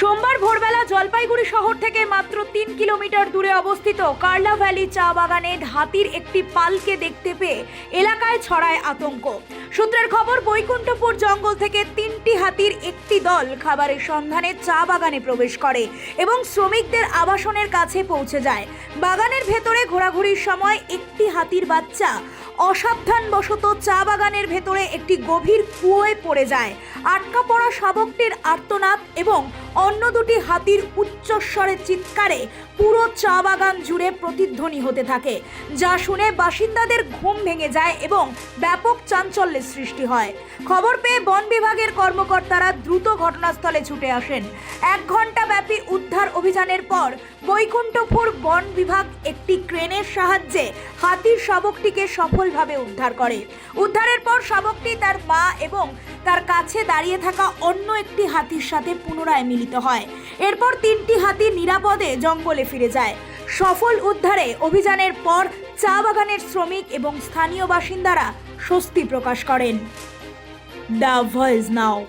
সোমবার ভোরবেলা জলপাইগুড়ি শহর থেকে মাত্র তিন কিলোমিটার দূরে অবস্থিত কার্লা ভ্যালি চা বাগানে হাতির একটি পালকে দেখতে পেয়ে এলাকায় ছড়ায় আতঙ্ক। সূত্রের খবর, বৈকুণ্ঠপুর জঙ্গল থেকে তিনটি হাতির একটি দল খাবারের সন্ধানে চা বাগানে প্রবেশ করে এবং শ্রমিকদের আবাসনের কাছে পৌঁছে যায়। বাগানের ভেতরে ঘোরাঘুরির সময় একটি হাতির বাচ্চা অসাবধানবশত চা বাগানের ভেতরে একটি গভীর কুয়োয় পড়ে যায়। আটকা পড়া শাবকটির আর্তনাদ এবং অন্য দুটি হাতির উচ্চস্বরে চিৎকারে পুরো চা বাগান জুড়ে প্রতিধ্বনি হতে থাকে, যা শুনে বাসিন্দাদের ঘুম ভেঙে যায় এবং ব্যাপক চাঞ্চল্যের সৃষ্টি হয়। খবর পেয়ে বন বিভাগের কর্মকর্তারা দ্রুত ঘটনাস্থলে ছুটে আসেন। এক ঘণ্টা ব্যাপী উদ্ধার অভিযানের পর বৈকুণ্ঠপুর বন বিভাগ একটি ক্রেনের সাহায্যে হাতির শাবকটিকে সফলভাবে উদ্ধার করে। উদ্ধারের পর শাবকটি তার মা এবং তার কাছে দাঁড়িয়ে থাকা অন্য একটি হাতির সাথে পুনরায় মিলিত হয়। এরপর তিনটি হাতি নিরাপদে জঙ্গলে ফিরে যায়। সফল উদ্ধারে অভিযানের পর চা বাগানের শ্রমিক এবং স্থানীয় বাসিন্দারা স্বস্তি প্রকাশ করেন। The voice now.